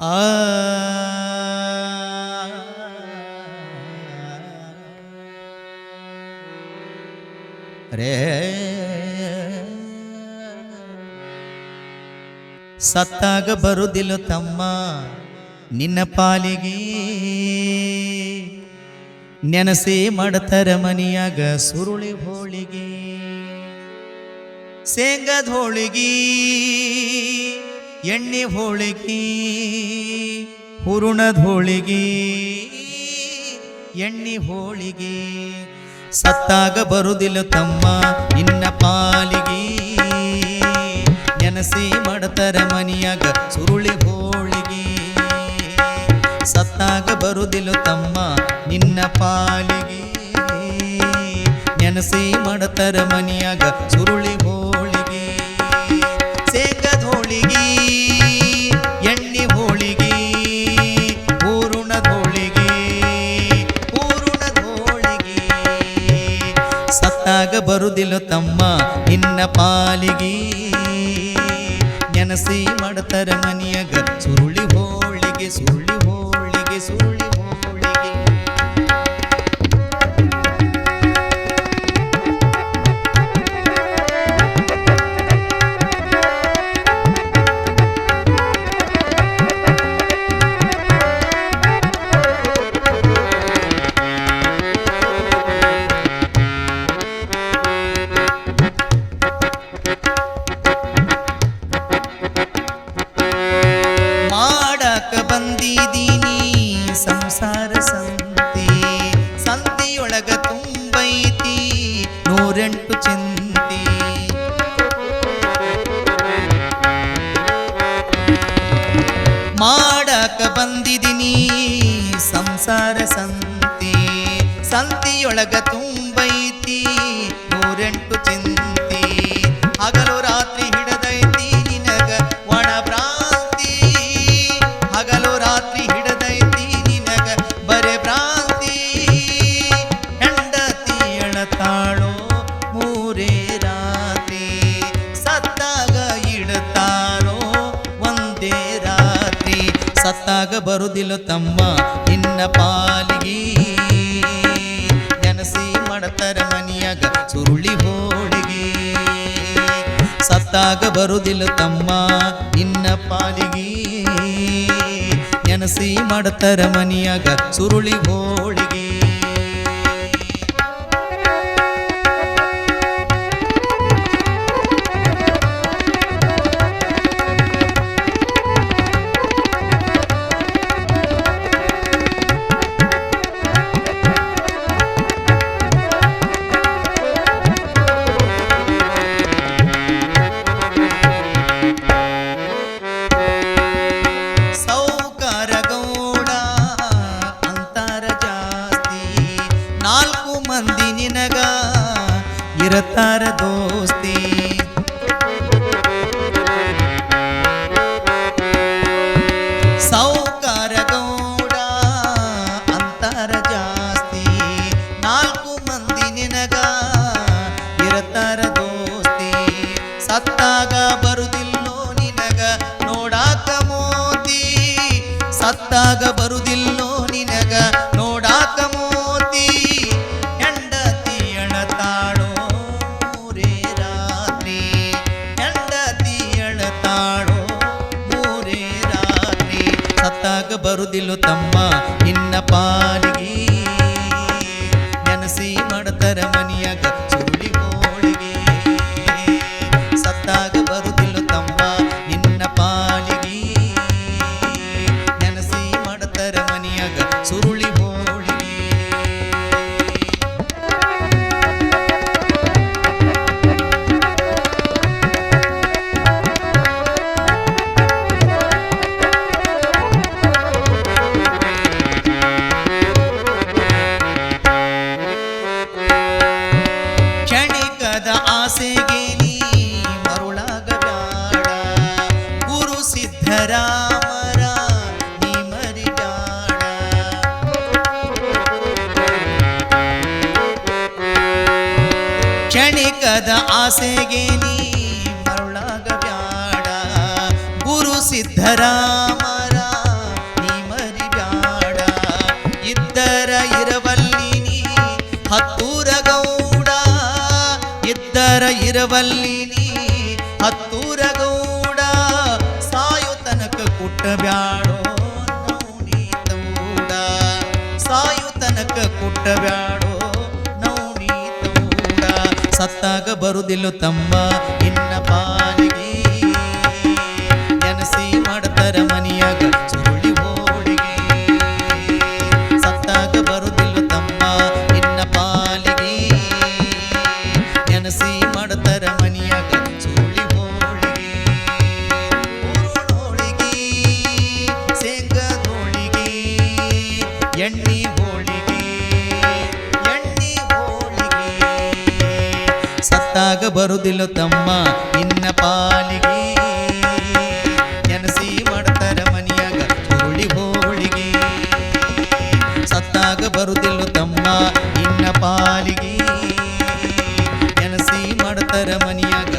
ಆ. ರೇ. ಸತ್ತಾಗ ಬರುದಿಲ್ಲ ತಮ್ಮ. ನಿನ್ನ ಪಾಲಿಗೆ ನೆನಸಿ ಮಾಡತರ ಮನಿಯಾಗ ಸುರುಳಿ ಹೋಳಿಗೆ. ಶೇಂಗದ ಹೋಳಿಗೆ. ಎಣ್ಣೆ ಹೋಳಿಗೆ, ಹುರುಣದ ಹೋಳಿಗೆ, ಎಣ್ಣೆ ಹೋಳಿಗೆ. ಸತ್ತಾಗ ಬರುದಿಲ್ಲ ತಮ್ಮ, ನಿನ್ನ ಪಾಲಿಗೆ. ನೆನಸಿ ಮಾಡತರ ಮನಿಯಾಗ ಸುರುಳಿ ಹೋಳಿಗೆ. ಸತ್ತಾಗ ಬರುದಿಲ್ಲ ತಮ್ಮ, ನಿನ್ನ ಪಾಲಿಗೆ. ನೆನಸಿ ಮಾಡತರ ಮನಿಯಾಗ ಸುರುಳಿ ಹೋಳಿಗೆ ಬರುದಿಲ್ಲ ತಮ್ಮ ನಿನ್ನ ಪಾಲಿಗೆ ನೆನಸಿ ಮಡತರ ಮನಿಯಾಗ. ಸುರುಳಿ ಹೋಳಿಗೆ ಸುರುಳಿ ಹೋಳಿಗೆ ಸುರುಳಿ ಸಂಸಾರ ಸಂತೆ ಸಂತೆಯೊಳಗ ತುಂಬೈತಿ ನೂರೆಂಟು ಚಿಂತೆ ಮಾಡಕ ಬಂದಿದ್ದೀನಿ ಸಂಸಾರ ಸಂತೆ ಸಂತೆಯೊಳಗ ತುಂಬೈತಿ ಬರುದಿಲ್ಲ ತಮ್ಮ, ನಿನ್ನ ಪಾಲಿಗೆ. ನೆನಸಿ ಮಾಡತಾರ ಮನಿಯಾಗ ಸುರುಳಿ ಹೋಳಿಗೆ. ಸತ್ತಾಗ ಬರುದಿಲ್ಲ ತಮ್ಮ, ನಿನ್ನ ಪಾಲಿಗೆ. ನೆನಸಿ ಮಾಡತಾರ ಮನಿಯಾಗ ಸುರುಳಿ ಹೋಳಿಗೆ. ಇರತಾರ ದೋಸ್ತಿ. ಸೌಕಾರ ಗೌಡ ಅಂತಾರ ಜಾಸ್ತಿ. ನಾಲ್ಕು ಮಂದಿ ನಿನಗ ಇರತಾರ ದೋಸ್ತಿ. ಸತ್ತಾಗ ಬರುದಿಲ್ಲೋ ನಿನಗ ನೋಡಾಕ ಮೋತಿ. ಸತ್ತಾಗ ಬರುದಿಲ್ಲೋ ನಿನಗ ಸತ್ತಾಗ ಬರುದಿಲ್ಲ ತಮ್ಮ ನಿನ್ನ ಪಾಲಿಗೆ ನೆನಸಿ ಮಾಡ್ತಾರ ಮನಿಯಾಗ. ಕ್ಷಣಿಕದ ಆಸೆಗೆ ನೀ ಮರುಳಾಗ ಬ್ಯಾಡ ಗುರು ಸಿದ್ಧರಾಮರ ನೀ ಮರಿ ಮರಿಬ್ಯಾಡ. ಇದ್ದರ ಇರವಲ್ಲಿ ನೀ ಹತ್ತೂರ ಗೌಡ. ಇದ್ದರ ಇರವಲ್ಲಿ ನೀ ಹತ್ತೂರ ಗೌಡ. ಸಾಯು ತನಕ ಕುಟ್ಟ ಬ್ಯಾಡ ಸತ್ತಾಗ ಬರುದಿಲ್ಲ ತಮ್ಮ. ಇನ್ನ ಪಾಲಿಗೆ ನೆನಸಿ ಮಾಡ್ತಾರ ಮನಿಯಾಗ. ಸುರುಳಿ ಹೋಳಿಗೆ ಸತ್ತಾಗ ಬರುದಿಲ್ಲ ತಮ್ಮ. ಇನ್ನ ಪಾಲಿಗೆ ನೆನಸಿ ಮಾಡ್ತಾರ ಮನಿಯಾಗ. ಸುರುಳಿ ಹೋಳಿಗೆ ಹೋಳಿಗೆ ಶೇಂಗದ ಹೋಳಿಗೆ, ಎಣ್ಣಿ ಸತ್ತಾಗ ಬರುದಿಲ್ಲ ತಮ್ಮ ಇನ್ನ ಪಾಲಿಗೆ. ನೆನಸಿ ಮಾಡ್ತಾರ ಮನಿಯಾಗ ಹೋಳಿ ಹೋಳಿಗೆ. ಸತ್ತಾಗ ಬರುದಿಲ್ಲ ತಮ್ಮ ಇನ್ನ ಪಾಲಿಗೆ. ನೆನಸಿ ಮಾಡ್ತಾರ ಮನಿಯಾಗ